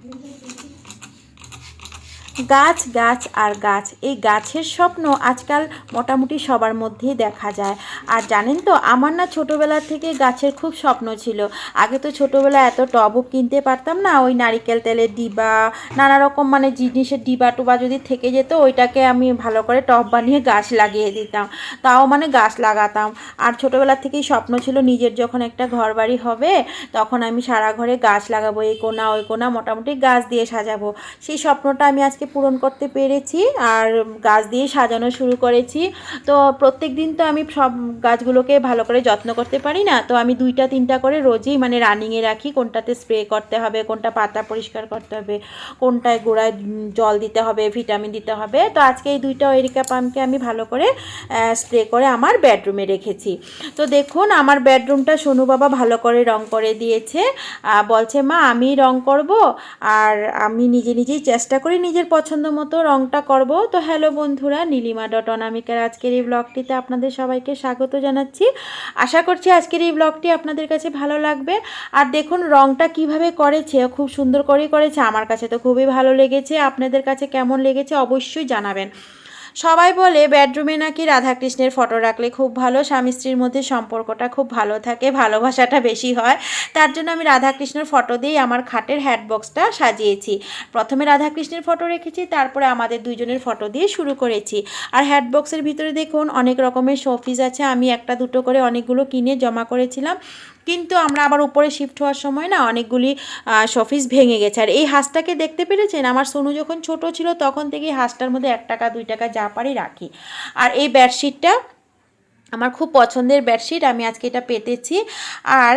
Thank you. গাছ গাছ আর গাছ। এই গাছের স্বপ্ন আজকাল মোটামুটি সবার মধ্যেই দেখা যায়। আর জানেন তো, আমার না ছোটোবেলা থেকে গাছের খুব স্বপ্ন ছিল। আগে তো ছোটোবেলায় এত টবও কিনতে পারতাম না, ওই নারিকেল তেলের ডিবা, নানা রকম মানে জিনিসের ডিবা টুবা যদি থেকে যেত, ওইটাকে আমি ভালো করে টব বানিয়ে গাছ লাগিয়ে দিতাম। তাও মানে গাছ লাগাতাম। আর ছোটোবেলা থেকেই স্বপ্ন ছিল নিজের যখন একটা ঘর বাড়ি হবে, তখন আমি সারা ঘরে গাছ লাগাবো, এই কোনা, ওই কোনা, মোটামুটি গাছ দিয়ে সাজাবো। সেই স্বপ্নটা আমি আজকে পূরণ করতে পেরেছি আর গাছ দিয়ে সাজানো শুরু করেছি। তো প্রত্যেক দিন তো আমি সব গাছগুলোকে ভালো করে যত্ন করতে পারি না। তো আমি দুইটা, তিনটা করে রোজই মানে রানিংয়ে রাখি। কোনটাতে স্প্রে করতে হবে, কোনটা পাতা পরিষ্কার করতে হবে, কোনটায় গোড়ায় জল দিতে হবে ভিটামিন দিতে হবে। তো আজকে এই দুইটা এরিকা পাম্পকে আমি ভালো করে স্প্রে করে আমার বেডরুমে রেখেছি। তো দেখুন, আমার বেডরুমটা সোনু বাবা ভালো করে রং করে দিয়েছে। বলছে, মা, আমি রং করব আর আমি নিজে নিজেই চেষ্টা করি নিজের পছন্দ মতো রংটা করব। তো হ্যালো বন্ধুরা, নীলিমা ডট অনামিকার আজকের এই ব্লগটিতে আপনাদের সবাইকে স্বাগত জানাচ্ছি। আশা করছি আজকের এই ব্লগটি আপনাদের কাছে ভালো লাগবে। আর দেখুন রংটা কীভাবে করেছে, খুব সুন্দর করেই করেছে। আমার কাছে তো খুবই ভালো লেগেছে। আপনাদের কাছে কেমন লেগেছে অবশ্যই জানাবেন। সবাই বলে বেডরুমে নাকি রাধাকৃষ্ণের ফটো রাখলে খুব ভালো, স্বামী স্ত্রীর মধ্যে সম্পর্কটা খুব ভালো থাকে, ভালোবাসাটা বেশি হয়। তার জন্য আমি রাধাকৃষ্ণের ফটো দিয়েই আমার খাটের হ্যাটবক্সটা সাজিয়েছি। প্রথমে রাধাকৃষ্ণের ফটো রেখেছি, তারপরে আমাদের দুজনের ফটো দিয়ে শুরু করেছি। আর হ্যাটবক্সের ভিতরে দেখুন, অনেক রকমের শোপিস আছে। আমি একটা দুটো করে অনেকগুলো কিনে জমা করেছিলাম। কিন্তু আমরা আবার উপরে শিফট হওয়ার সময় না অনেকগুলি সফিস ভেঙে গেছে। আর এই হাঁসটাকে দেখতে পেরেছেন? আমার সোনু যখন ছোট ছিল তখন থেকেই হাঁসটার মধ্যে এক টাকা, দুই টাকা যা পারি রাখি। আর এই বেডশিটটা আমার খুব পছন্দের বেডশিট আমি আজকে এটা পেতেছি। আর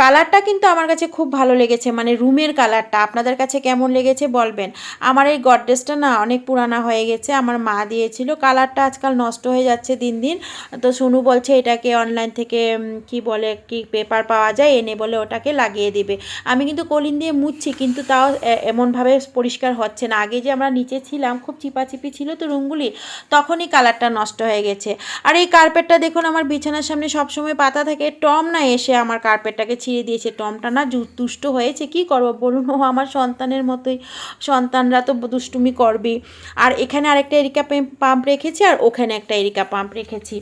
কালারটা কিন্তু আমার কাছে খুব ভালো লেগেছে মানে রুমের কালারটা আপনাদের কাছে কেমন লেগেছে বলবেন? আমার এই গডরেজটা না অনেক পুরানা হয়ে গেছে, আমার মা দিয়েছিল। কালারটা আজকাল নষ্ট হয়ে যাচ্ছে দিন দিন। তো সোনু বলছে এটাকে অনলাইন থেকে কি বলে, কি পেপার পাওয়া যায়, এনে বলে ওটাকে লাগিয়ে দিবে। আমি কিন্তু কলিন দিয়ে মুছছি, কিন্তু তাও এমনভাবে পরিষ্কার হচ্ছে না। আগে যে আমরা নিচে ছিলাম, খুব চিপাচিপি ছিল তো রুমগুলি, তখনই কালারটা নষ্ট হয়ে গেছে। আর এই কার্পেটটা দেখুন, আমার বিছানার সামনে সবসময় পাতা থাকে। টম না এসে আমার কার্পেটটাকে ছিঁড়ে দিয়েছে। টমটা না দুষ্ট হয়েছে। কি করব বলুন? ও আমার সন্তানের মতোই। সন্তানরা তো দুষ্টুমি করবেই আর এখানে আরেকটা এরিকা পাম্প রেখেছি আর ওখানে একটা এরিকা পাম্প রেখেছি।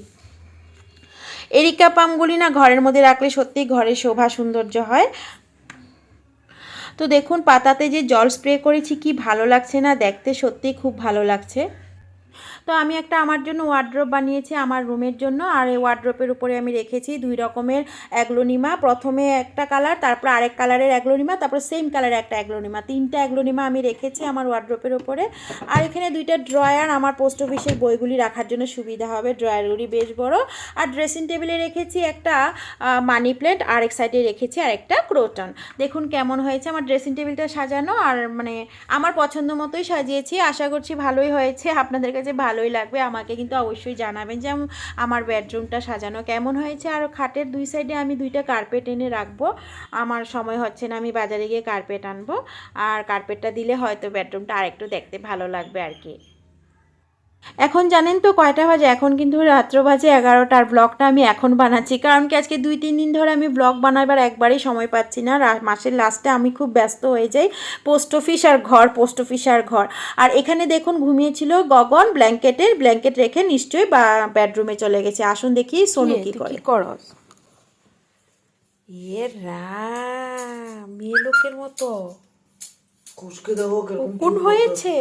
এরিকা পাম্পগুলি না ঘরের মধ্যে রাখলে সত্যিই ঘরের শোভা সৌন্দর্য হয়। তো দেখুন, পাতাতে যে জল স্প্রে করেছি, কি ভালো লাগছে না দেখতে? সত্যিই খুব ভালো লাগছে। তো আমি একটা আমার জন্য ওয়ার্ড্রপ বানিয়েছি আমার রুমের জন্য। আর এই ওয়ার্ড্রপের উপরে আমি রেখেছি দুই রকমের অ্যাগ্লোনিমা প্রথমে একটা কালার তারপর আরেক কালারের অ্যাগ্লোনিমা তারপর সেম কালারের একটা অ্যাগ্লোনিমা তিনটা অ্যাগ্লোনিমা আমি রেখেছি আমার ওয়ার্ড্রপের উপরে। আর এখানে দুইটা ড্রয়ার আমার পোস্ট অফিসের বইগুলি রাখার জন্য সুবিধা হবে। ড্রয়ারগুলি বেশ বড়। আর ড্রেসিং টেবিলে রেখেছি একটা মানি প্লেট আর এক সাইডে রেখেছি আর একটা ক্রোটন দেখুন কেমন হয়েছে আমার ড্রেসিং টেবিলটা সাজানো। আর মানে আমার পছন্দ মতোই সাজিয়েছি। আশা করছি ভালোই হয়েছে। আপনাদের কাছে ভালোই লাগবে। আমাকে কিন্তু অবশ্যই জানাবেন যে আমার বেডরুমটা সাজানো কেমন হয়েছে। আর খাটের দুই সাইডে আমি দুইটা কার্পেট এনে রাখব। আমার সময় হচ্ছে না, আমি বাজারে গিয়ে কার্পেট আনব। আর কার্পেটটা দিলে হয়তো বেডরুমটা আরেকটু দেখতে ভালো লাগবে আর কি। এখন জানেন তো কয়টা বাজে? এখন কিন্তু রাত্র বাজে এগারোটার ব্লগটা আমি এখন বানাচ্ছি। কারণ কি আজকে দুই তিন দিন ধরে আমি ব্লগ বানাবার একবারই সময় পাচ্ছি না। মাসের লাস্টে আমি খুব ব্যস্ত হয়ে যাই। পোস্ট অফিস আর ঘর পোস্ট অফিস আর ঘর। আর এখানে দেখুন ঘুমিয়েছিল গগন ব্ল্যাঙ্কেটের ব্ল্যাঙ্কেট রেখে নিশ্চয়ই বা বেডরুমে চলে গেছে। আসুন দেখি সোনু কি করে। করস? এ রাম মেয়ে লোকের মতো। কোন হয়েছে।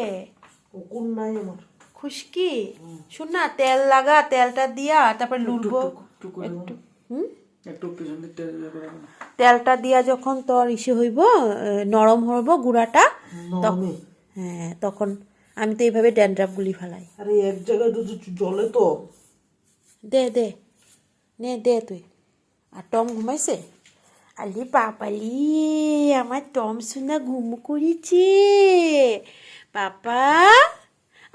কোন নাই আমার। খুশকি? শোন না তেল লাগা তেলটা দিয়া তারপর একটু হুম? না। তেলটা দিয়া যখন তোর ইসে হইব নরম হইব গুঁড়াটা নরমে। হ্যাঁ তখন আমি তো এইভাবে ড্যান্ড্রাফ গুলি ফেলাই। আরে এক জায়গায় যদি জলে তো? দে দে। নে দে তুই। আর টম ঘুমাইছে? আলি পাপালি আমার টম সোনা ঘুম করেছে। পাপা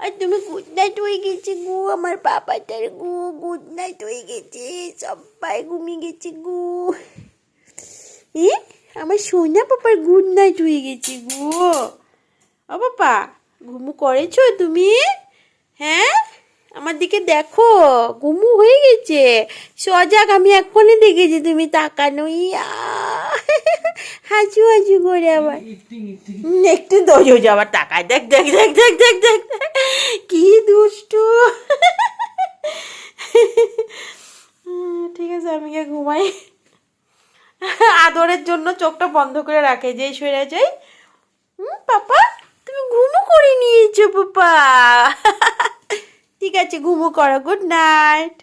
আর তুমি গুড নাইট হয়ে গেছে গু, আমার পাপাটার গু গুড নাইট হয়ে গেছে, সবাই ঘুমিয়ে গেছে গু। এ, আমার সোনা পাপার গুড নাইট হয়ে গেছে গু। ও, পাপা, ঘুমু করেছ তুমি? হ্যাঁ? আমার দিকে দেখো গুমু হয়ে গেছে। সজাগ আমি এখনই দেখেছি তুমি তাকানো। ইয়া। হাঁচু হাঁচু করে আবার। একটু একটু দোজো আবার টাকায় দেখ দেখ দেখ দেখ দেখ দেখ। কি দুষ্টু। ঠিক আছে আমি গিয়ে ঘুমাই। আদরের জন্য চোখটা বন্ধ করে রাখে যেই সরে যাই হুম পাপা তুমি ঘুমো করে নিয়েছো পাপা। ঠিক আছে ঘুমো করো গুড নাইট